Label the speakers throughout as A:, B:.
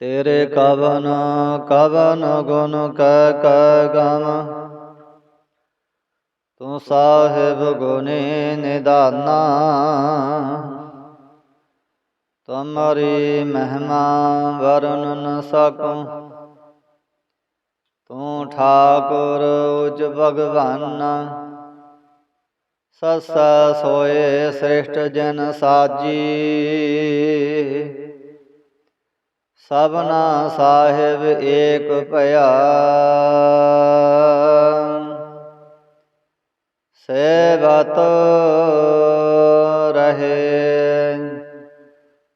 A: ਤੇਰੇ ਕਵਨ ਕਵਨ ਗੁਣ ਕੈ ਕੈ ਗਮ। ਤੂੰ ਸਾਹਿਬ ਗੁਣੀ ਨਿਦਾਨਾ। ਤੁਮਰੀ ਮਹਿਮਾ ਵਰਨ ਨ ਸਕੂੰ। ਤੂੰ ਠਾਕੁਰ ਉਚ ਭਗਵਾਨ। ਸਸਾ ਸੋਏ ਸ੍ਰਿਸ਼ਟ ਜਨ ਸਾਜੀ। ਸਭਨਾ ਸਾਹਿਬ ਏਕ ਭਇਆ। ਸੇਵਤ ਰਹੇ,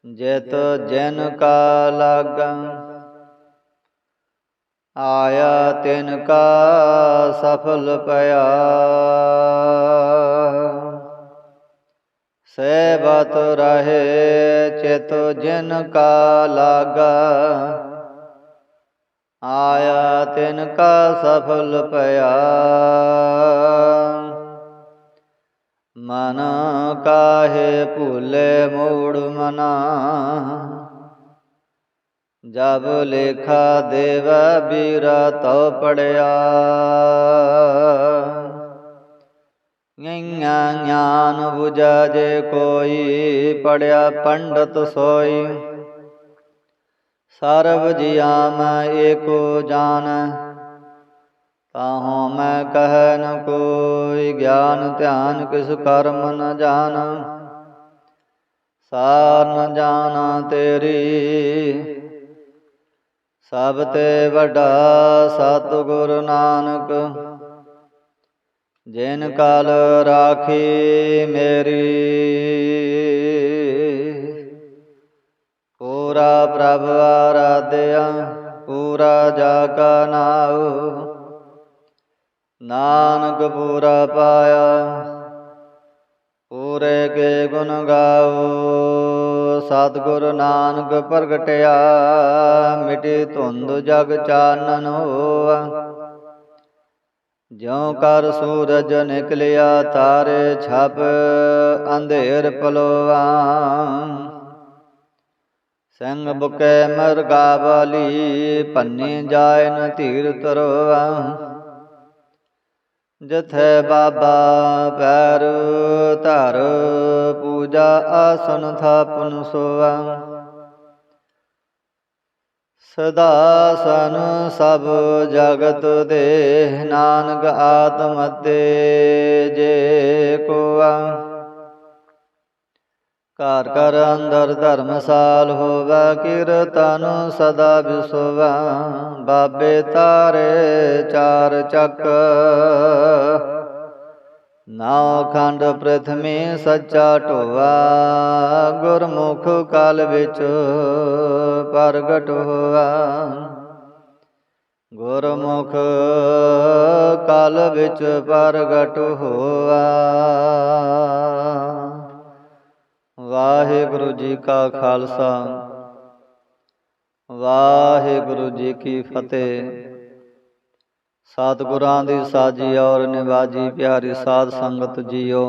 A: ਜਿਤ ਜਨ ਕਾ ਲਾਗਾ, ਆਇਆ ਤਿਨ ਕਾ ਸਫਲ ਪਿਆ। ਸੇਵਤ ਰਹੇ ਚਿਤ ਜਿਨ ਕਾ ਲਾਗਾ। ਆਇਆ ਤਿਨ ਕਾ ਸਫਲ ਪਿਆ। ਮਨ ਕਾਹੇ ਭੂਲੇ ਮੂੜ ਮਨਾ। ਜਬ ਲੇਖਾ ਦੇਵ ਬੀਰਾ ਤਉ ਪੜਿਆ। ਗਈਆਂ ਗਿਆਨ 부ਜਾ ਜੇ ਕੋਈ ਪੜਿਆ ਪੰਡਤ ਸੋਈ। ਸਰਬ ਜੀਆ ਮੈਂ ਏਕੋ ਜਾਣ, ਤਾਹੋਂ ਮੈਂ ਕਹਿ ਨ ਕੋਈ, ਗਿਆਨ ਧਿਆਨ ਕਿਸ ਕਰਮ ਨ ਜਾਣ। ਸਾਰ ਨ ਜਾਣਾ ਤੇਰੀ, ਸਭ ਤੇ ਵੱਡਾ ਸਤਿਗੁਰ ਨਾਨਕ। ਜਿਨ ਕਲ ਰਾਖੀ ਮੇਰੀ ਪੂਰਾ ਪ੍ਰਭ ਆਰਾਧਿਆ ਪੂਰਾ ਜਾ ਕਾ ਨਾਉ। ਨਾਨਕ ਪੂਰਾ ਪਾਇਆ ਪੂਰੇ ਕੇ ਗੁਣ ਗਾਓ ਸਤਿਗੁਰ ਨਾਨਕ ਪ੍ਰਗਟਿਆ ਮਿਟੇ ਧੁੰਦ ਜਗ ਚਾਨਨ ਹੋਆ। ਜਿਉ ਕਰ ਸੂਰਜ ਨਿਕਲਿਆ, ਤਾਰੇ ਛਪ ਅੰਧੇਰ ਪਲੋਆ ਸੰਗ ਬੁਕੇ ਮਰਗਾ ਵਾਲੀ ਪੰਨੀ ਜਾਏ ਨ ਧੀਰ ਤਰਵਾ ਜਥੈ ਬਾਬਾ ਪੈਰ ਧਰ, ਪੂਜਾ ਆਸਨ ਥਾਪਨ ਸੋਆ ਸਦਾ ਸਨ ਸਭ ਜਗਤ ਦੇ, ਨਾਨਕ ਆਤਮ ਤੇ ਜੇ ਕੋਆ। ਘਰ ਘਰ ਅੰਦਰ ਧਰਮਸਾਲ ਹੋਵੇ, ਕੀਰਤਨ ਸਦਾ ਵਿਸੋਵਾ ਬਾਬੇ ਤਾਰੇ ਚਾਰ ਚੱਕ ਨਾਉ ਖੰਡ ਪ੍ਰਥਮੇ ਸੱਚਾ ਢੋਵਾ ਗੁਰਮੁਖ ਕਾਲ ਵਿੱਚ ਪ੍ਰਗਟ ਹੋਆ। ਗੁਰਮੁਖ ਕਾਲ ਵਿੱਚ ਪ੍ਰਗਟ ਹੋਆ। ਵਾਹਿਗੁਰੂ ਜੀ ਕਾ ਖਾਲਸਾ, ਵਾਹਿਗੁਰੂ ਜੀ ਕੀ ਫਤਿਹ। ਸਤਿਗੁਰਾਂ ਦੀ ਸਾਜੀ ਔਰ ਨਿਵਾਜੀ ਪਿਆਰੀ ਸਾਧ ਸੰਗਤ ਜੀਓ।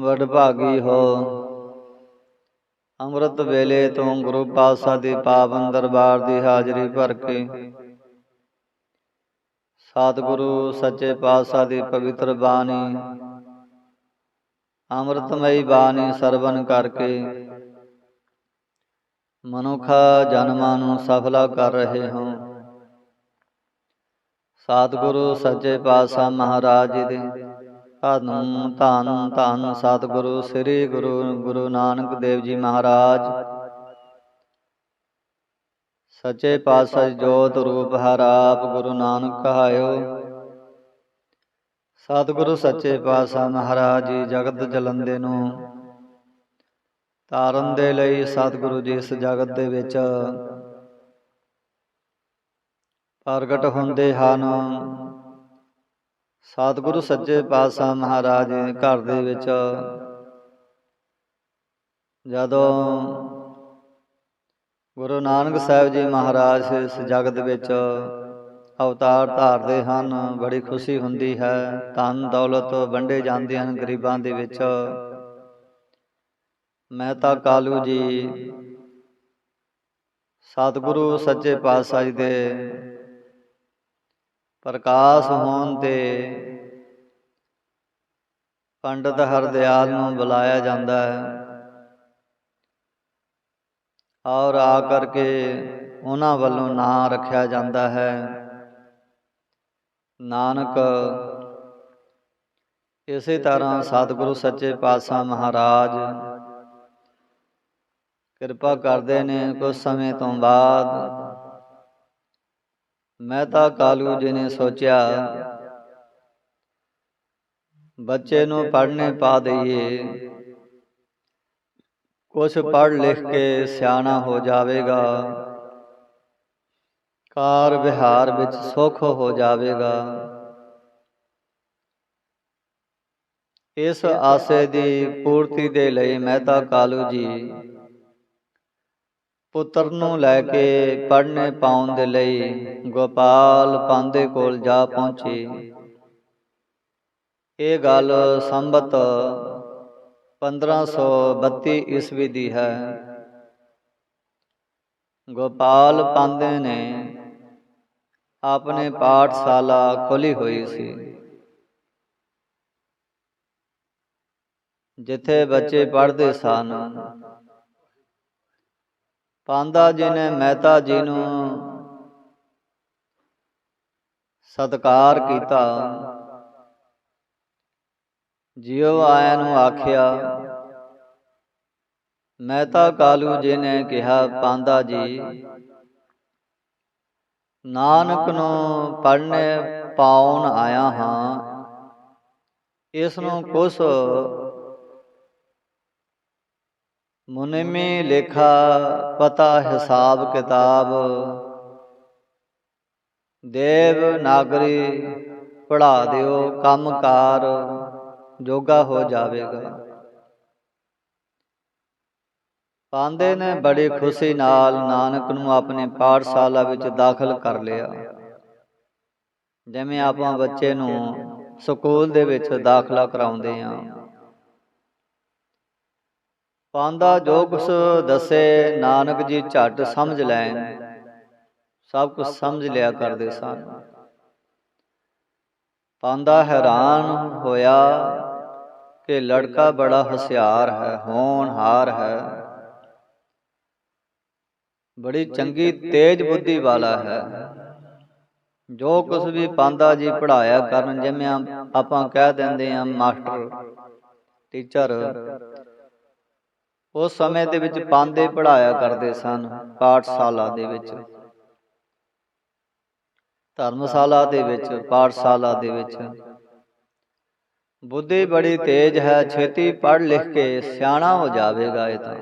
A: ਵਡਭਾਗੀ ਹੋ। ਅੰਮ੍ਰਿਤ ਵੇਲੇ ਤੋਂ ਗੁਰੂ ਪਾਤਸ਼ਾਹ ਦੇ ਪਾਵਨ ਦਰਬਾਰ ਦੀ ਹਾਜ਼ਰੀ ਭਰ ਕੇ। ਸਤਿਗੁਰੂ ਸੱਚੇ ਪਾਤਸ਼ਾਹ ਦੀ ਪਵਿੱਤਰ ਬਾਣੀ। ਅੰਮ੍ਰਿਤਮਈ ਬਾਣੀ ਸਰਵਨ ਕਰਕੇ। ਮਨੁੱਖ ਜਨਮਾਂ ਨੂੰ ਸਫਲਾ ਕਰ ਰਹੇ ਹਾਂ। ਸਤਿਗੁਰੂ ਸੱਚੇ ਪਾਤਸ਼ਾਹ ਮਹਾਰਾਜ ਜੀ ਦੇ। ਧੰਨ ਧੰਨ ਧੰਨ ਸਤਿਗੁਰੂ ਸ੍ਰੀ ਗੁਰੂ ਗੁਰੂ ਨਾਨਕ ਦੇਵ ਜੀ ਮਹਾਰਾਜ। ਸੱਚੇ ਪਾਤਸ਼ਾਹ ਜੋਤ ਰੂਪ ਹਰ ਆਪ ਗੁਰੂ ਨਾਨਕ ਕਹਾਇਓ। ਸਤਿਗੁਰੂ ਸੱਚੇ ਪਾਤਸ਼ਾਹ ਮਹਾਰਾਜ ਜੀ ਜਗਤ ਜਲੰਦੇ ਨੂੰ। ਤਾਰਨ ਦੇ ਲਈ ਸਤਿਗੁਰੂ ਜੀ ਇਸ ਜਗਤ ਦੇ ਵਿੱਚ ਪ੍ਰਗਟ ਹੁੰਦੇ ਹਨ। ਸਤਿਗੁਰੂ ਸੱਚੇ ਪਾਤਸ਼ਾਹ ਮਹਾਰਾਜ ਘਰ ਦੇ ਵਿੱਚ ਜਦੋਂ ਗੁਰੂ ਨਾਨਕ ਸਾਹਿਬ ਜੀ ਮਹਾਰਾਜ ਇਸ ਜਗਤ ਵਿੱਚ ਅਵਤਾਰ ਧਾਰਦੇ ਹਨ, ਬੜੀ ਖੁਸ਼ੀ ਹੁੰਦੀ ਹੈ। ਧਨ, ਦੌਲਤ ਵੰਡੇ ਜਾਂਦੇ ਹਨ ਗਰੀਬਾਂ ਦੇ ਵਿੱਚ। ਮਹਿਤਾ ਕਾਲੂ ਜੀ, ਸਤਿਗੁਰੂ ਸੱਚੇ ਪਾਤਸ਼ਾਹ ਜੀ ਦੇ ਪ੍ਰਕਾਸ਼ ਹੋਣ ਤੇ ਪੰਡਤ ਹਰਦਿਆਲ ਨੂੰ ਬੁਲਾਇਆ ਜਾਂਦਾ ਹੈ। ਔਰ ਆ ਕਰਕੇ ਉਹਨਾਂ ਵੱਲੋਂ ਨਾਂ ਰੱਖਿਆ ਜਾਂਦਾ ਹੈ। ਨਾਨਕ ਇਸੇ ਤਰ੍ਹਾਂ ਸਤਿਗੁਰੂ ਸੱਚੇ ਪਾਤਸ਼ਾਹ ਮਹਾਰਾਜ ਕਿਰਪਾ ਕਰਦੇ ਨੇ ਕੁਝ ਸਮੇਂ ਤੋਂ ਬਾਅਦ ਮਹਿਤਾ ਕਾਲੂ ਜੀ ਨੇ ਸੋਚਿਆ, ਬੱਚੇ ਨੂੰ ਪੜ੍ਹਨੇ ਪਾ ਦਈਏ। ਕੁਝ ਪੜ੍ਹ ਲਿਖ ਕੇ ਸਿਆਣਾ ਹੋ ਜਾਵੇਗਾ। ਕਾਰ ਵਿਹਾਰ ਵਿੱਚ ਸੁਖ ਹੋ ਜਾਵੇਗਾ। ਇਸ ਆਸੇ ਦੀ ਪੂਰਤੀ ਦੇ ਲਈ ਮਹਿਤਾ ਕਾਲੂ ਜੀ ਪੁੱਤਰ ਨੂੰ ਲੈ ਕੇ ਪੜ੍ਹਨੇ ਪਾਉਣ ਦੇ ਲਈ ਗੋਪਾਲ ਪਾਂਦੇ ਕੋਲ ਜਾ ਪਹੁੰਚੇ। ਇਹ ਗੱਲ ਸੰਬਤ 1532 ਈਸਵੀ ਦੀ ਹੈ। ਗੋਪਾਲ ਪਾਂਦੇ ਨੇ ਆਪਣੇ ਪਾਠਸ਼ਾਲਾ ਖੋਲੀ ਹੋਈ ਸੀ। ਜਿੱਥੇ ਬੱਚੇ ਪੜ੍ਹਦੇ ਸਨ। ਪਾਂਦਾ ਜੀ ਨੇ ਮਹਿਤਾ ਜੀ ਨੂੰ ਸਤਕਾਰ ਕੀਤਾ। ਜਿਉ ਆਇਆਂ ਨੂੰ ਆਖਿਆ, ਮਹਿਤਾ ਕਾਲੂ ਜੀ ਨੇ ਕਿਹਾ, ਪਾਂਦਾ ਜੀ, ਨਾਨਕ ਨੂੰ ਪੜ੍ਹਨੇ ਪਾਉਣ ਆਇਆ ਹਾਂ। ਇਸ ਨੂੰ ਕੁਛ ਮੁਨਿਮੇ ਲੇਖਾ ਪਤਾ ਹਿਸਾਬ ਕਿਤਾਬ। ਦੇਵ ਨਾਗਰੀ ਪੜਾ ਦਿਓ ਕੰਮਕਾਰ, ਜੋਗਾ ਹੋ ਜਾਵੇਗਾ। ਪਾਂਦੇ ਨੇ ਬੜੀ ਖੁਸ਼ੀ ਨਾਲ ਨਾਨਕ ਨੂੰ ਆਪਣੇ ਪਾਠਸ਼ਾਲਾ ਵਿੱਚ ਦਾਖਲ ਕਰ ਲਿਆ। ਜਿਵੇਂ ਆਪਾਂ ਬੱਚੇ ਨੂੰ ਸਕੂਲ ਦੇ ਵਿੱਚ ਦਾਖਲਾ ਕਰਾਉਂਦੇ ਆਂ ਪਾਂਦਾ ਜੋ ਕੁਛ ਦੱਸੇ, ਨਾਨਕ ਜੀ ਝੱਟ ਸਮਝ ਲੈਣ। ਸਭ ਕੁਝ ਸਮਝ ਲਿਆ ਕਰਦੇ ਸਨ। ਪਾਂਦਾ ਹੈਰਾਨ ਹੋਇਆ ਕਿ ਲੜਕਾ ਬੜਾ ਹੁਸ਼ਿਆਰ ਹੈ, ਹੋਣਹਾਰ ਹੈ। ਬੜੀ ਚੰਗੀ, ਤੇਜ ਬੁੱਧੀ ਵਾਲਾ ਹੈ। ਜੋ ਕੁਝ ਵੀ ਪਾਂਦਾ ਜੀ ਪੜਾਇਆ ਕਰਨ, ਜਿਵੇਂ ਆਪਾਂ ਕਹਿ ਦਿੰਦੇ ਆ ਮਾਸਟਰ, ਟੀਚਰ ਉਸ ਸਮੇਂ ਦੇ ਵਿੱਚ ਪਾਂਦੇ ਪੜਾਇਆ ਕਰਦੇ ਸਨ ਪਾਠਸ਼ਾਲਾ ਦੇ ਵਿੱਚ। ਧਰਮਸ਼ਾਲਾ ਦੇ ਵਿੱਚ ਪਾਠਸ਼ਾਲਾ ਦੇ ਵਿੱਚ। ਬੁੱਧੀ ਬੜੀ ਤੇਜ਼ ਹੈ ਛੇਤੀ ਪੜ੍ਹ ਲਿਖ ਕੇ ਸਿਆਣਾ ਹੋ ਜਾਵੇਗਾ ਇਹ ਤਾਂ।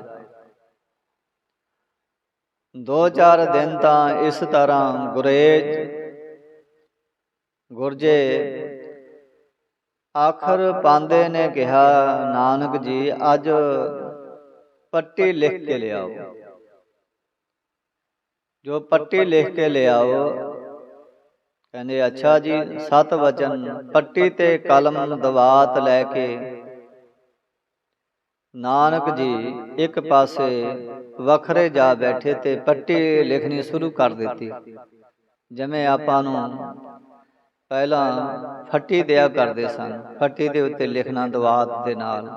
A: ਦੋ ਚਾਰ ਦਿਨ ਤਾਂ ਇਸ ਤਰ੍ਹਾਂ ਗੁਰੇਜ ਗੁਰਜੇ ਆਖਰ ਪਾਂਦੇ ਨੇ ਕਿਹਾ ਨਾਨਕ ਜੀ ਅੱਜ ਪੱਟੀ ਲਿਖ ਕੇ ਲਿਆਓ। ਜੋ ਪੱਟੀ ਲਿਖ ਕੇ ਲਿਆਓ ਕਹਿੰਦੇ ਅੱਛਾ ਜੀ ਸਤ ਵਚਨ ਪੱਟੀ ਤੇ ਕਲਮ ਦਵਾਤ ਲੈ ਕੇ। ਨਾਨਕ ਜੀ ਇੱਕ ਪਾਸੇ ਵੱਖਰੇ ਜਾ ਬੈਠੇ ਤੇ ਪੱਟੀ ਲਿਖਣੀ ਸ਼ੁਰੂ ਕਰ ਦਿੱਤੀ। ਜਿਵੇਂ ਆਪਾਂ ਨੂੰ ਪਹਿਲਾਂ ਫੱਟੀ ਦਿਆ ਕਰਦੇ ਸਨ। ਫੱਟੀ ਦੇ ਉੱਤੇ ਲਿਖਣਾ ਦਵਾਤ ਦੇ ਨਾਲ।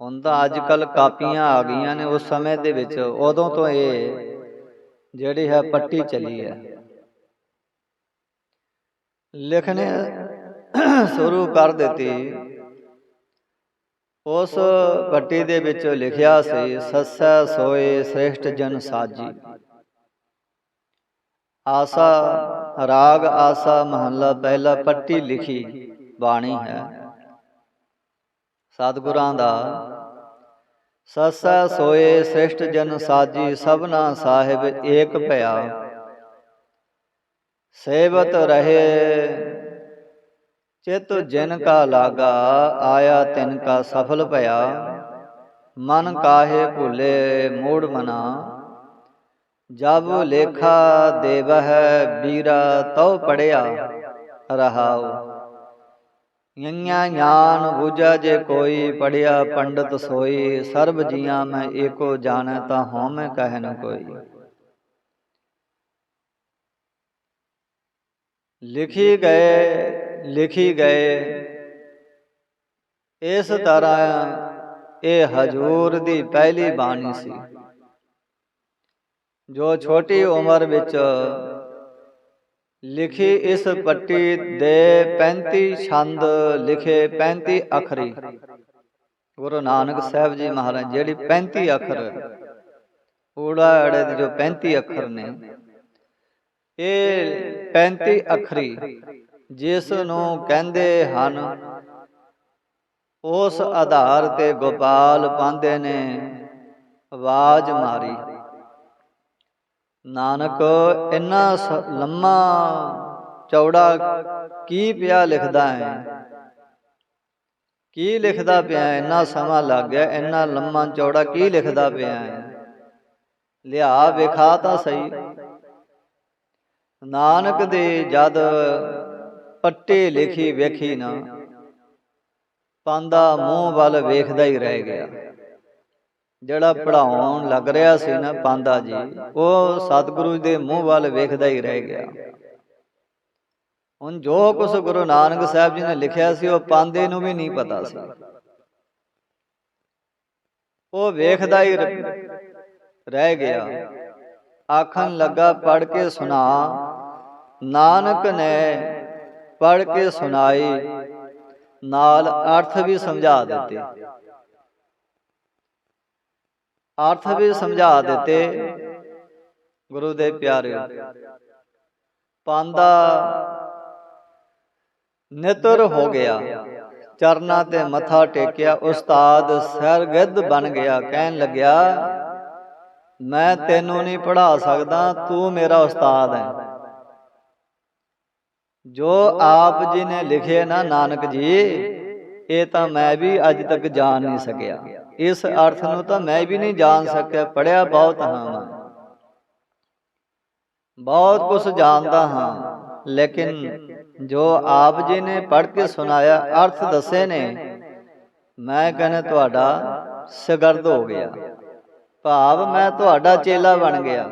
A: ਹੁੰਦਾ ਅੱਜ ਕੱਲ ਕਾਪੀਆਂ ਆ ਗਈਆਂ ਨੇ ਉਸ ਸਮੇਂ ਦੇ ਵਿੱਚ, ਉਦੋਂ ਤੋਂ ਇਹ ਜਿਹੜੀ ਹੈ ਪੱਟੀ ਚੱਲੀ ਹੈ। ਲਿਖਣੇ ਸ਼ੁਰੂ ਕਰ ਦਿੱਤੀ। ਉਸ ਪੱਟੀ ਦੇ ਵਿੱਚ ਲਿਖਿਆ ਸੀ, ਸੱਸਾ ਸੋਏ ਸ੍ਰੇਸ਼ਟ ਜਨ ਸਾਜੀ। ਆਸਾ, ਰਾਗ ਆਸਾ ਮਹੱਲਾ ਪਹਿਲਾ ਪੱਟੀ ਲਿਖੀ ਬਾਣੀ ਹੈ। ਸਤਿਗੁਰਾਂ ਦਾ। ਸੱਸਾ ਸੋਏ ਸ੍ਰੇਸ਼ਟ ਜਨ ਸਾਜੀ ਸਭਨਾ ਸਾਹਿਬ ਏਕ ਭਇਆ। ਸੇਵਤ ਰਹੇ। ਚਿਤ ਜਿਨ ਕਾ ਲਾਗਾ ਆਇਆ ਤਿਨ ਕਾ ਸਫਲ ਭਇਆ। ਮਨ ਕਾਹੇ ਭੁਲੇ ਮੂੜ ਮਨਾ। ਜਬ ਲੇਖਾ ਦੇਵਹ ਵੀਰਾ ਤਉ ਪੜਿਆ। ਰਹਾਉ। ਯਈਆਂ ਗਿਆਨ ਬੂਝਾ ਜੇ ਕੋਈ ਪੜਿਆ ਪੰਡਤ ਸੋਈ, ਸਰਬ ਜੀਆਂ ਮੈਂ ਏਕੋ ਜਾਣੈ ਤਾਂ ਹਉ ਮੈਂ ਕਹਿ ਨ ਕੋਈ। ਲਿਖੀ ਗਏ ਲਿਖੀ ਗਏ, ਇਸ ਤਰ੍ਹਾਂ ਇਹ ਹਜੂਰ ਦੀ ਪਹਿਲੀ ਬਾਣੀ ਸੀ। ਜੋ ਛੋਟੀ ਉਮਰ ਵਿੱਚ ਲਿਖੀ ਇਸ ਪੱਟੀ ਦੇ 35 ਛੰਦ, ਲਿਖੇ 35 ਅਖਰੀ। ਗੁਰੂ ਨਾਨਕ ਸਾਹਿਬ ਜੀ ਮਹਾਰਾਜ, ਜਿਹੜੀ 35 ਅੱਖਰ ਊੜਾ ਅੜੇ ਦੇ ਜੋ 35 ਅੱਖਰ ਨੇ, ਇਹ 35 ਅਖਰੀ, ਜਿਸ ਨੂੰ ਕਹਿੰਦੇ ਹਨ, ਉਸ ਆਧਾਰ ਤੇ ਗੋਪਾਲ ਪਾਂਦੇ ਨੇ ਆਵਾਜ਼ ਮਾਰੀ। ਨਾਨਕ ਇੰਨਾ ਲੰਮਾ ਚੌੜਾ ਕੀ ਪਿਆ ਲਿਖਦਾ ਹੈ? ਕੀ ਲਿਖਦਾ ਪਿਆ? ਇੰਨਾ ਸਮਾਂ ਲੱਗ ਗਿਆ ਇੰਨਾ ਲੰਮਾ ਚੌੜਾ ਕੀ ਲਿਖਦਾ ਪਿਆ ਹੈ? ਲਿਆ ਵਿਖਾ ਤਾਂ ਸਹੀ। ਨਾਨਕ ਦੇ ਜਦ ਪੱਟੇ ਲਿਖੀ ਵੇਖੀ ਨਾ ਪਾਂਦਾ ਮੂੰਹ ਵੱਲ ਵੇਖਦਾ ਹੀ ਰਹਿ ਗਿਆ। ਜਿਹੜਾ ਪੜਾਉਣ ਲੱਗ ਰਿਹਾ ਸੀ ਨਾ ਪਾਂਦਾ ਜੀ, ਉਹ ਸਤਿਗੁਰੂ ਦੇ ਮੂੰਹ ਵੱਲ ਵੇਖਦਾ ਹੀ ਰਹਿ ਗਿਆ। ਹੁਣ ਜੋ ਕੁਝ ਗੁਰੂ ਨਾਨਕ ਸਾਹਿਬ ਜੀ ਨੇ ਲਿਖਿਆ ਸੀ, ਉਹ ਪਾਂਦੇ ਨੂੰ ਵੀ ਨਹੀਂ ਪਤਾ ਸੀ। ਉਹ ਵੇਖਦਾ ਹੀ ਰਹਿ ਗਿਆ। ਆਖਣ ਲੱਗਾ ਪੜ ਕੇ ਸੁਣਾ, ਨਾਨਕ ਨੇ ਪੜ ਕੇ ਸੁਣਾਈ, ਨਾਲ ਅਰਥ ਵੀ ਸਮਝਾ ਦਿੱਤੇ। ਅਰਥ ਵੀ ਸਮਝਾ ਦਿੱਤੇ ਗੁਰੂ ਦੇ ਪਿਆਰਿਓ ਪਾਂਦਾ ਨਿਤਰ ਹੋ ਗਿਆ। ਚਰਨਾ ਤੇ ਮੱਥਾ ਟੇਕਿਆ ਉਸਤਾਦ ਸਰਗਿੱਧ ਬਣ ਗਿਆ ਕਹਿਣ ਲੱਗਿਆ ਮੈਂ ਤੈਨੂੰ ਨਹੀਂ ਪੜਾ ਸਕਦਾ ਤੂੰ ਮੇਰਾ ਉਸਤਾਦ ਹੈ। ਜੋ ਆਪ ਜੀ ਨੇ ਲਿਖੇ ਨਾ ਨਾਨਕ ਜੀ ਇਹ ਤਾਂ ਮੈਂ ਵੀ ਅੱਜ ਤੱਕ ਜਾਣ ਨਹੀਂ ਸਕਿਆ। ਇਸ ਅਰਥ ਨੂੰ ਤਾਂ ਮੈਂ ਵੀ ਨਹੀਂ ਜਾਣ ਸਕਿਆ ਪੜਿਆ ਬਹੁਤ ਹਾਂ ਮੈਂ। ਬਹੁਤ ਕੁਝ ਜਾਣਦਾ ਹਾਂ। ਲੇਕਿਨ ਜੋ ਆਪ ਜੀ ਨੇ ਪੜ੍ਹ ਕੇ ਸੁਣਾਇਆ ਅਰਥ ਦੱਸੇ ਨੇ ਮੈਂ ਕਹਿੰਦਾ ਤੁਹਾਡਾ ਸ਼ਗਰਦ ਹੋ ਗਿਆ। ਭਾਵ ਮੈਂ ਤੁਹਾਡਾ ਚੇਲਾ ਬਣ ਗਿਆ।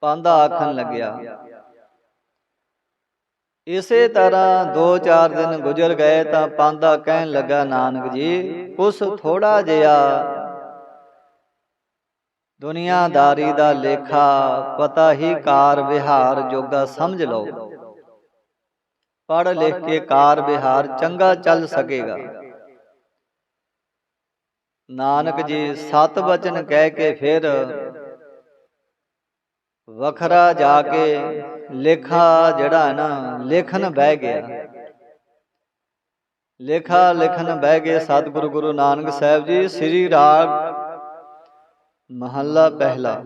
A: ਪਾਂਦਾ ਆਖਣ ਲੱਗਿਆ। ਇਸੇ ਤਰ੍ਹਾਂ 2-4 ਦਿਨ ਗੁਜ਼ਰ ਗਏ ਤਾਂ ਪਾਂਦਾ ਕਹਿਣ ਲੱਗਾ, ਨਾਨਕ ਜੀ ਉਸ ਥੋੜਾ ਜਿਹਾ ਦੁਨੀਆਦਾਰੀ ਦਾ ਲੇਖਾ, ਪਤਾ ਹੀ ਕਾਰ ਵਿਹਾਰ ਜੋਗਾ ਸਮਝ ਲਓ। ਪੜ ਲਿਖ ਕੇ ਕਾਰ ਵਿਹਾਰ ਚੰਗਾ ਚੱਲ ਸਕੇਗਾ। ਨਾਨਕ ਜੀ ਸਤ ਬਚਨ ਕਹਿ ਕੇ ਫਿਰ ਵਖਰਾ ਜਾ ਕੇ ਲੇਖਾ ਜਿਹੜਾ ਨਾ, ਲੇਖਨ ਬਹਿ ਗਿਆ। ਲੇਖਾ ਲਿਖਨ ਬਹਿ ਗਏ ਸਤਿਗੁਰੂ ਗੁਰੂ ਨਾਨਕ ਸਾਹਿਬ ਜੀ, ਸ੍ਰੀ ਰਾਗ ਮਹੱਲਾ ਪਹਿਲਾ,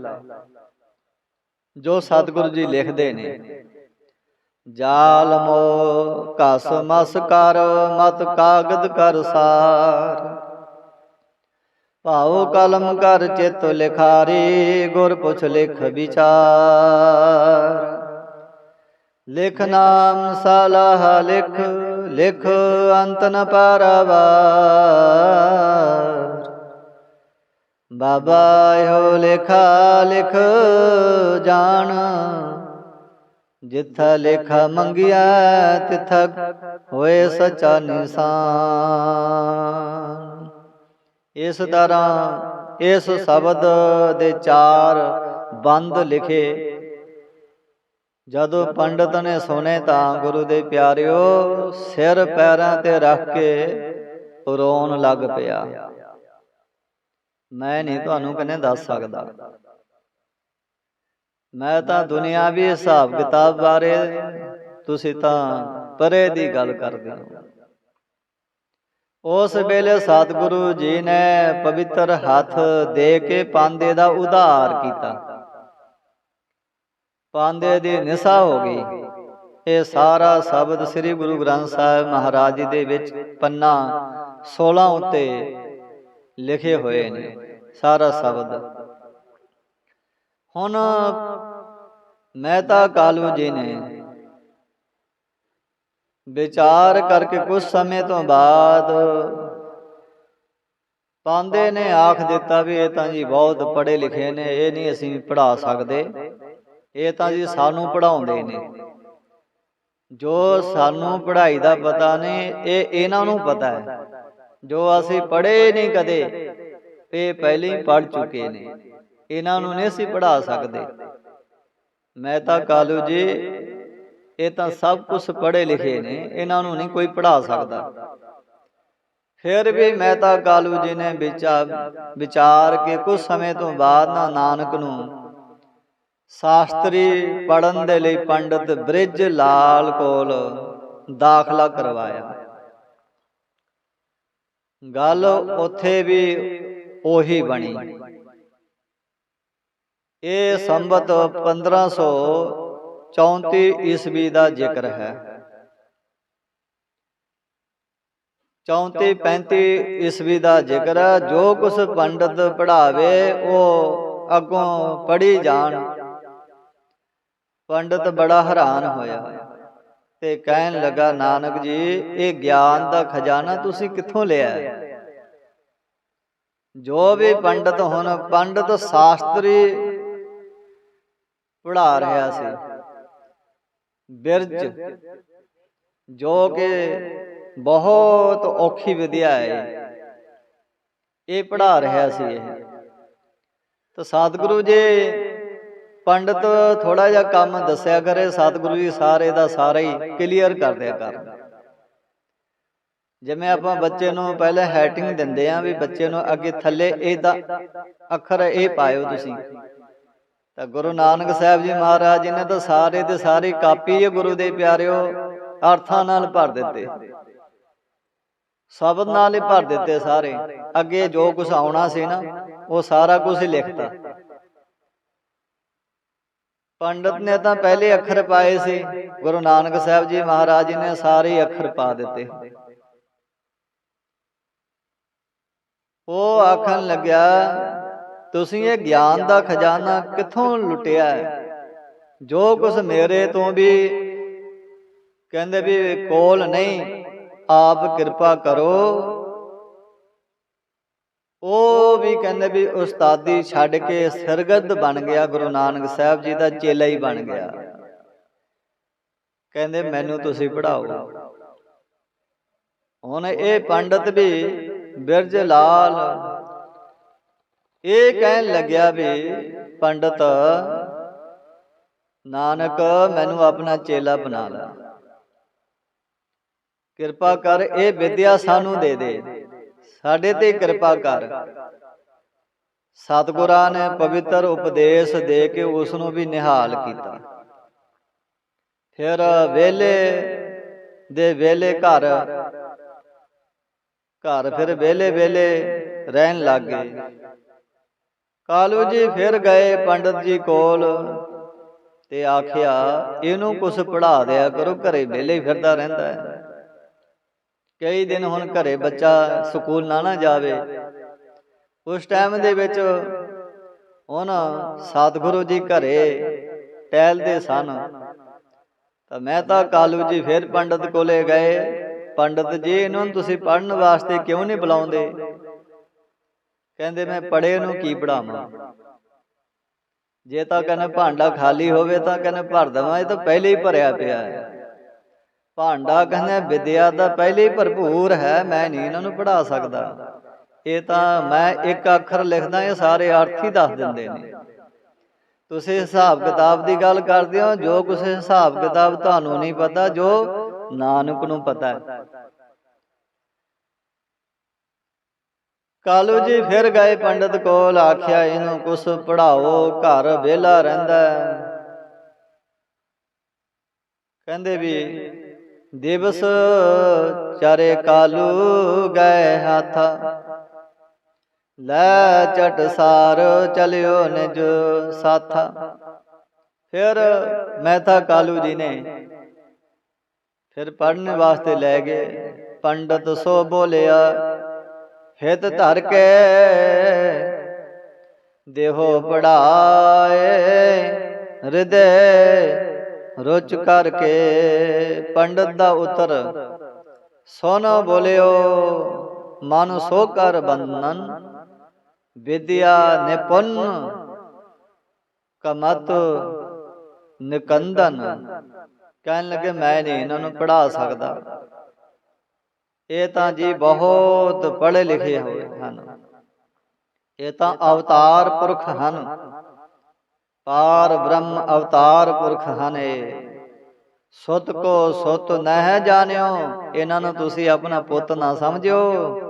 A: ਜੋ ਸਤਿਗੁਰੂ ਜੀ ਲਿਖਦੇ ਨੇ। ਜਾਲ ਮੋ ਕਸ ਮਸ ਕਰ, ਮਤ ਕਾਗਦ ਕਰ ਸਾਰ। ਭਾਉ ਕਲਮ ਕਰ ਚਿਤ ਲਿਖਾਰੀ ਗੁਰ ਪੁੱਛ ਲਿਖ ਵਿਚਾਰ। ਲਿਖ ਨਾਮ ਸਲਾਹ ਲਿਖ ਲਿਖ ਅੰਤ ਨ ਪਾਰਵਾਰ। ਬਾਬਾ ਇਹੋ ਲਿਖਾ ਲਿਖ ਜਾਣ ਜਿੱਥਾ ਲੇਖਾ ਮੰਗਿਆ ਤਿੱਥਾ ਹੋਏ ਸਚਾ ਨਿਸ਼ਾਨ। ਇਸ ਤਰ੍ਹਾਂ ਇਸ ਸ਼ਬਦ ਦੇ ਚਾਰ ਬੰਦ ਲਿਖੇ। ਜਦੋਂ ਪੰਡਤ ਨੇ ਸੁਨੇ ਤਾਂ ਗੁਰੂ ਦੇ ਪਿਆਰਿਓ, ਸਿਰ ਪੈਰਾਂ ਤੇ ਰੱਖ ਕੇ ਰੋਣ ਲੱਗ ਪਿਆ। ਮੈਂ ਨਹੀਂ ਤੁਹਾਨੂੰ ਕਹਿੰਦੇ ਦੱਸ ਸਕਦਾ। ਮੈਂ ਤਾਂ ਦੁਨਿਆਵੀ ਹਿਸਾਬ ਕਿਤਾਬ ਬਾਰੇ ਤੁਸੀਂ ਤਾਂ ਪਰੇ ਦੀ ਗੱਲ ਕਰਦੇ ਹੋ। ਉਸ ਵੇਲੇ ਸਤਿਗੁਰੂ ਜੀ ਨੇ ਪਵਿੱਤਰ ਹੱਥ ਦੇ ਕੇ ਪਾਂਦੇ ਦਾ ਉਧਾਰ ਕੀਤਾ। ਪਾਂਦੇ ਦੀ ਨਿਸਾ ਹੋ ਗਈ। ਇਹ ਸਾਰਾ ਸ਼ਬਦ ਸ੍ਰੀ ਗੁਰੂ ਗ੍ਰੰਥ ਸਾਹਿਬ ਮਹਾਰਾਜ ਜੀ ਦੇ ਵਿੱਚ ਪੰਨਾ 16 ਉੱਤੇ ਲਿਖੇ ਹੋਏ ਨੇ, ਸਾਰਾ ਸ਼ਬਦ। ਹੁਣ ਮਹਿਤਾ ਕਾਲੂ ਜੀ ਨੇ ਵਿਚਾਰ ਕਰਕੇ ਕੁਝ ਸਮੇਂ ਤੋਂ ਬਾਅਦ ਪਾਂਦੇ ਨੇ ਆਖ ਦਿੱਤਾ ਵੀ ਇਹ ਤਾਂ ਜੀ ਬਹੁਤ ਪੜ੍ਹੇ ਲਿਖੇ ਨੇ, ਇਹ ਨਹੀਂ ਅਸੀਂ ਪੜ੍ਹਾ ਸਕਦੇ। ਇਹ ਤਾਂ ਜੀ ਸਾਨੂੰ ਪੜ੍ਹਾਉਂਦੇ ਨੇ। ਜੋ ਸਾਨੂੰ ਪੜ੍ਹਾਈ ਦਾ ਪਤਾ ਨਹੀਂ ਇਹ ਇਹਨਾਂ ਨੂੰ ਪਤਾ ਹੈ। ਜੋ ਅਸੀਂ ਪੜ੍ਹੇ ਨਹੀਂ ਕਦੇ, ਇਹ ਪਹਿਲੇ ਹੀ ਪੜ੍ਹ ਚੁੱਕੇ ਨੇ। ਇਹਨਾਂ ਨੂੰ ਨਹੀਂ ਅਸੀਂ ਪੜ੍ਹਾ ਸਕਦੇ। ਮੈਂ ਤਾਂ ਕਾਲੂ ਜੀ ਇਹ ਤਾਂ ਸਭ ਕੁਝ ਪੜ੍ਹੇ ਲਿਖੇ ਨੇ ਇਹਨਾਂ ਨੂੰ ਨਹੀਂ ਕੋਈ ਪੜ੍ਹਾ ਸਕਦਾ। ਫਿਰ ਵੀ ਮਹਿਤਾ ਕਾਲੂ ਜੀ ਨੇ ਵਿਚਾਰ ਵਿਚਾਰ ਕੇ ਕੁਝ ਸਮੇਂ ਤੋਂ ਬਾਅਦ ਨਾ ਨਾਨਕ ਨੂੰ ਸ਼ਾਸਤਰੀ ਪੜਨ ਦੇ ਲਈ ਪੰਡਤ ਬ੍ਰਿਜ ਲਾਲ ਕੋਲ ਦਾਖਲਾ ਕਰਵਾਇਆ। ਗੱਲ ਉੱਥੇ ਵੀ ਉਹੀ ਬਣੀ। ਇਹ ਸੰਬਤ 1534 ਈਸਵੀ ਦਾ ਜ਼ਿਕਰ ਹੈ। 34 35 ਈਸਵੀ ਦਾ ਜ਼ਿਕਰ ਜੋ ਕੁਛ ਪੰਡਤ ਪੜਾਵੇ ਉਹ ਅੱਗੋਂ ਪੜੀ ਜਾਣ। ਪੰਡਤ ਬੜਾ ਹੈਰਾਨ ਹੋਇਆ। ਤੇ ਕਹਿਣ ਲੱਗਾ ਨਾਨਕ ਜੀ ਇਹ ਗਿਆਨ ਦਾ ਖਜ਼ਾਨਾ ਤੁਸੀਂ ਕਿੱਥੋਂ ਲਿਆ? ਜੋ ਵੀ ਪੰਡਤ ਹੁਣ ਪੰਡਤ ਸ਼ਾਸਤਰੀ ਪੜਾ ਰਿਹਾ ਸੀ। ਬਿਰਜ ਜੋ ਕਿ ਬਹੁਤ ਔਖੀ ਵਿਦਿਆ ਹੈ। ਇਹ ਪੜਾ ਰਿਹਾ ਸੀ ਇਹ। ਤਾਂ ਸਤਿਗੁਰੂ ਜੀ ਪੰਡਤ ਥੋੜਾ ਜਿਹਾ ਕੰਮ ਦੱਸਿਆ ਕਰੇ ਸਤਿਗੁਰੂ ਜੀ ਸਾਰੇ ਦਾ ਸਾਰਾ ਹੀ ਕਲੀਅਰ ਕਰ ਦਿਆ ਕਰ ਜਿਵੇਂ ਆਪਾਂ ਬੱਚੇ ਨੂੰ ਪਹਿਲੇ ਹੈਟਿੰਗ ਦਿੰਦੇ ਆ ਵੀ ਬੱਚੇ ਨੂੰ ਅੱਗੇ ਥੱਲੇ ਇਹਦਾ ਅੱਖਰ ਇਹ ਪਾਇਓ ਤੁਸੀਂ। ਤਾਂ ਗੁਰੂ ਨਾਨਕ ਸਾਹਿਬ ਜੀ ਮਹਾਰਾਜ ਜੀ ਨੇ ਤਾਂ ਸਾਰੇ ਦੇ ਸਾਰੇ ਕਾਪੀ ਹੈ ਗੁਰੂ ਦੇ ਪਿਆਰਿਓ, ਅਰਥਾਂ ਨਾਲ ਭਰ ਦਿੱਤੇ। ਸ਼ਬਦ ਨਾਲ ਹੀ ਭਰ ਦਿੱਤੇ ਸਾਰੇ। ਅੱਗੇ ਜੋ ਕੁਝ ਆਉਣਾ ਸੀ ਨਾ, ਉਹ ਸਾਰਾ ਕੁਝ ਲਿਖਤਾ। ਪੰਡਤ ਨੇ ਤਾਂ ਪਹਿਲੇ ਅੱਖਰ ਪਾਏ ਸੀ। ਗੁਰੂ ਨਾਨਕ ਸਾਹਿਬ ਜੀ ਮਹਾਰਾਜ ਜੀ ਨੇ ਸਾਰੇ ਅੱਖਰ ਪਾ ਦਿੱਤੇ। ਉਹ ਆਖਣ ਲੱਗਿਆ ਤੁਸੀਂ ਇਹ ਗਿਆਨ ਦਾ ਖਜ਼ਾਨਾ ਕਿੱਥੋਂ ਲੁੱਟਿਆ ਹੈ? ਜੋ ਕੁਛ ਮੇਰੇ ਤੋਂ ਵੀ ਕਹਿੰਦੇ ਵੀ ਕੋਲ ਨਹੀਂ, ਆਪ ਕਿਰਪਾ ਕਰੋ। ਉਹ ਵੀ ਕਹਿੰਦੇ ਵੀ ਉਸਤਾਦੀ ਛੱਡ ਕੇ ਸਰਗਤ ਬਣ ਗਿਆ, ਗੁਰੂ ਨਾਨਕ ਸਾਹਿਬ ਜੀ ਦਾ ਚੇਲਾ ਹੀ ਬਣ ਗਿਆ। ਕਹਿੰਦੇ ਮੈਨੂੰ ਤੁਸੀਂ ਪੜਾਓ ਹੁਣ ਇਹ ਪੰਡਤ ਵੀ ਬਿਰਜ ਲਾਲ ਇਹ ਕਹਿਣ ਲੱਗਿਆ ਵੀ ਪੰਡਤ ਨਾਨਕ ਮੈਨੂੰ ਆਪਣਾ ਚੇਲਾ ਬਣਾ ਲੈ। ਕਿਰਪਾ ਕਰ ਇਹ ਵਿਦਿਆ ਸਾਨੂੰ ਦੇ ਦੇ। ਸਾਡੇ ਤੇ ਕਿਰਪਾ ਕਰ। ਸਤਿਗੁਰਾਂ ਨੇ ਪਵਿੱਤਰ ਉਪਦੇਸ਼ ਦੇ ਕੇ ਉਸ ਨੂੰ ਵੀ ਨਿਹਾਲ ਕੀਤਾ। ਫਿਰ ਵੇਲੇ ਦੇ ਵੇਲੇ ਘਰ ਘਰ ਫਿਰ ਵੇਲੇ ਵੇਲੇ ਰਹਿਣ ਲੱਗ ਗਏ। ਕਾਲੂ ਜੀ ਫਿਰ ਗਏ ਪੰਡਤ ਜੀ ਕੋਲ। ਤੇ ਆਖਿਆ ਇਹਨੂੰ ਕੁਝ ਪੜਾ ਦਿਆ ਕਰੋ ਘਰੇ ਵੇਲੇ ਹੀ ਫਿਰਦਾ ਰਹਿੰਦਾ ਹੈ। ਕਈ ਦਿਨ ਹੁਣ ਘਰੇ ਬੱਚਾ ਸਕੂਲ ਨਾ ਨਾ ਜਾਵੇ। ਉਸ ਟਾਈਮ ਦੇ ਵਿੱਚ ਹੁਣ ਸਤਿਗੁਰੂ ਜੀ ਘਰੇ ਟਹਿਲਦੇ ਸਨ। ਤਾਂ ਮੈਂ ਤਾਂ ਕਾਲੂ ਜੀ ਫਿਰ ਪੰਡਤ ਕੋਲੇ ਗਏ। ਪੰਡਤ ਜੀ ਇਹਨਾਂ ਤੁਸੀਂ ਪੜਨ ਵਾਸਤੇ ਕਿਉਂ ਨਹੀਂ ਬੁਲਾਉਂਦੇ? ਕਹਿੰਦੇ ਮੈਂ ਪੜੇ ਨੂੰ ਕੀ ਪੜਾਵਾਂ ਜੇ ਤਾਂ ਕਹਿੰਦੇ ਭਾਂਡਾ ਖਾਲੀ ਹੋਵੇ ਤਾਂ ਕਹਿੰਦੇ ਭਰ ਦਵਾਂ ਇਹ ਤਾਂ ਪਹਿਲੇ ਹੀ ਭਰਿਆ ਪਿਆ ਹੈ। ਭਾਂਡਾ ਕਹਿੰਦੇ ਵਿਦਿਆ ਦਾ ਪਹਿਲੇ ਹੀ ਭਰਪੂਰ ਹੈ ਮੈਂ ਨਹੀਂ ਇਹਨਾਂ ਨੂੰ ਪੜਾ ਸਕਦਾ। ਇਹ ਤਾਂ ਮੈਂ ਇੱਕ ਅੱਖਰ ਲਿਖਦਾ ਇਹ ਸਾਰੇ ਅਰਥ ਹੀ ਦੱਸ ਦਿੰਦੇ ਨੇ। ਤੁਸੀਂ ਹਿਸਾਬ ਕਿਤਾਬ ਦੀ ਗੱਲ ਕਰਦੇ ਹੋ ਜੋ ਕੁਝ ਹਿਸਾਬ ਕਿਤਾਬ ਤੁਹਾਨੂੰ ਨਹੀਂ ਪਤਾ ਜੋ ਨਾਨਕ ਨੂੰ ਪਤਾ ਹੈ। ਕਾਲੂ ਜੀ ਫਿਰ ਗਏ ਪੰਡਤ ਕੋਲ ਆਖਿਆ ਇਹਨੂੰ ਕੁਛ ਪੜਾਓ ਘਰ ਵਿਹਲਾ ਰਹਿੰਦਾ। ਕਹਿੰਦੇ ਵੀ ਦਿਵਸ ਚਾਰੇ ਕਾਲੂ ਗਏ ਹੱਥ। ਲੈ ਚਟ ਸਾਰ ਚਲਿਓ ਨਿਜ ਸਾਥਾ। ਫਿਰ ਮਹਿਤਾ ਕਾਲੂ ਜੀ ਨੇ ਫਿਰ ਪੜਨ ਵਾਸਤੇ ਲੈ ਗਏ। ਪੰਡਤ ਸੋ ਬੋਲਿਆ ਹਿਤ ਧਰ ਕੇ ਦੇਹੋ ਪੜਾਏ ਹਿਰਦੇ ਰੁਚ ਕਰਕੇ ਪੰਡਤ ਦਾ ਉਤਰ। ਸੁਨ ਬੋਲਿਓ ਮਨ ਸੋ ਕਰ ਬੰਧਨ। ਵਿਦਿਆ ਨਿਪੁੰਨ ਕਮਤ ਨਿਕੰਦਨ। ਕਹਿਣ ਲੱਗੇ ਮੈਂ ਨਹੀਂ ਇਹਨਾਂ ਨੂੰ ਪੜਾ ਸਕਦਾ। ਇਹ ਤਾਂ ਜੀ ਬਹੁਤ ਪੜ੍ਹੇ ਲਿਖੇ ਹੋਏ ਹਨ। ਇਹ ਤਾਂ ਅਵਤਾਰ ਪੁਰਖ ਹਨ। ਪਾਰ ਬ੍ਰਹਮ ਅਵਤਾਰ ਪੁਰਖ ਹਨ ਇਹ। ਸੁਤ ਕੋ ਸੁਤ ਨਹਿ ਜਾਣਿਓ। ਇਹਨਾਂ ਨੂੰ ਤੁਸੀਂ ਆਪਣਾ ਪੁੱਤ ਨਾ ਸਮਝਿਓ।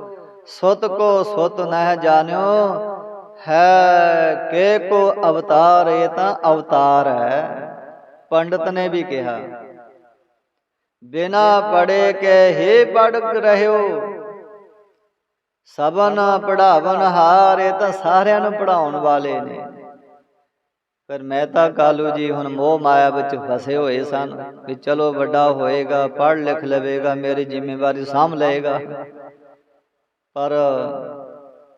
A: ਸੁਤ ਕੋ ਸੁਤ ਨਹਿ ਜਾਣਿਓ। ਹੈ ਕੇ ਕੋ ਅਵਤਾਰ ਇਹ ਤਾਂ ਅਵਤਾਰ ਹੈ। ਪੰਡਤ ਨੇ ਵੀ ਕਿਹਾ। ਬਿਨਾ ਪੜੇ ਕੇ ਹੀ ਪੜ ਰਹਿਓ। ਸਭਨ ਪੜਾਵਨ ਹਾਰ ਤਾਂ ਸਾਰਿਆਂ ਨੂੰ ਪੜਾਉਣ ਵਾਲੇ ਨੇ। ਪਰ ਮਹਿਤਾ ਕਾਲੂ ਜੀ ਹੁਣ ਮੋਹ ਮਾਇਆ ਵਿੱਚ ਫਸੇ ਹੋਏ ਸਨ ਵੀ ਚਲੋ ਵੱਡਾ ਹੋਏਗਾ ਪੜ ਲਿਖ ਲਵੇਗਾ ਮੇਰੀ ਜ਼ਿੰਮੇਵਾਰੀ ਸਾਂਭ ਲਏਗਾ ਪਰ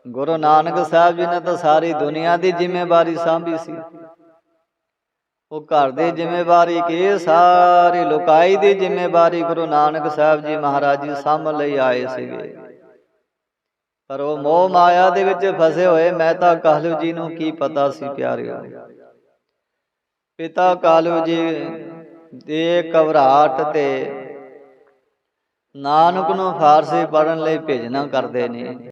A: ਗੁਰੂ ਨਾਨਕ ਸਾਹਿਬ ਜੀ ਨੇ ਤਾਂ ਸਾਰੀ ਦੁਨੀਆ ਦੀ ਜ਼ਿੰਮੇਵਾਰੀ ਸਾਂਭੀ ਸੀ। ਉਹ ਘਰ ਦੀ ਜ਼ਿੰਮੇਵਾਰੀ ਕੀ ਸਾਰੀ ਲੋਕਾਈ ਦੀ ਜ਼ਿੰਮੇਵਾਰੀ ਗੁਰੂ ਨਾਨਕ ਸਾਹਿਬ ਜੀ ਮਹਾਰਾਜ ਜੀ ਸਾਂਭ ਲਈ ਆਏ ਸੀਗੇ। ਪਰ ਉਹ ਮੋਹ ਮਾਇਆ ਦੇ ਵਿੱਚ ਫਸੇ ਹੋਏ, ਮੈਂ ਤਾਂ ਕਾਲੂ ਜੀ ਨੂੰ ਕੀ ਪਤਾ ਸੀ ਪਿਆਰਿਓ? ਪਿਤਾ ਕਾਲੂ ਜੀ ਦੇ ਘਬਰਾਹਟ ਤੇ ਨਾਨਕ ਨੂੰ ਫਾਰਸੀ ਪੜਨ ਲਈ ਭੇਜਣਾ ਕਰਦੇ ਨੇ।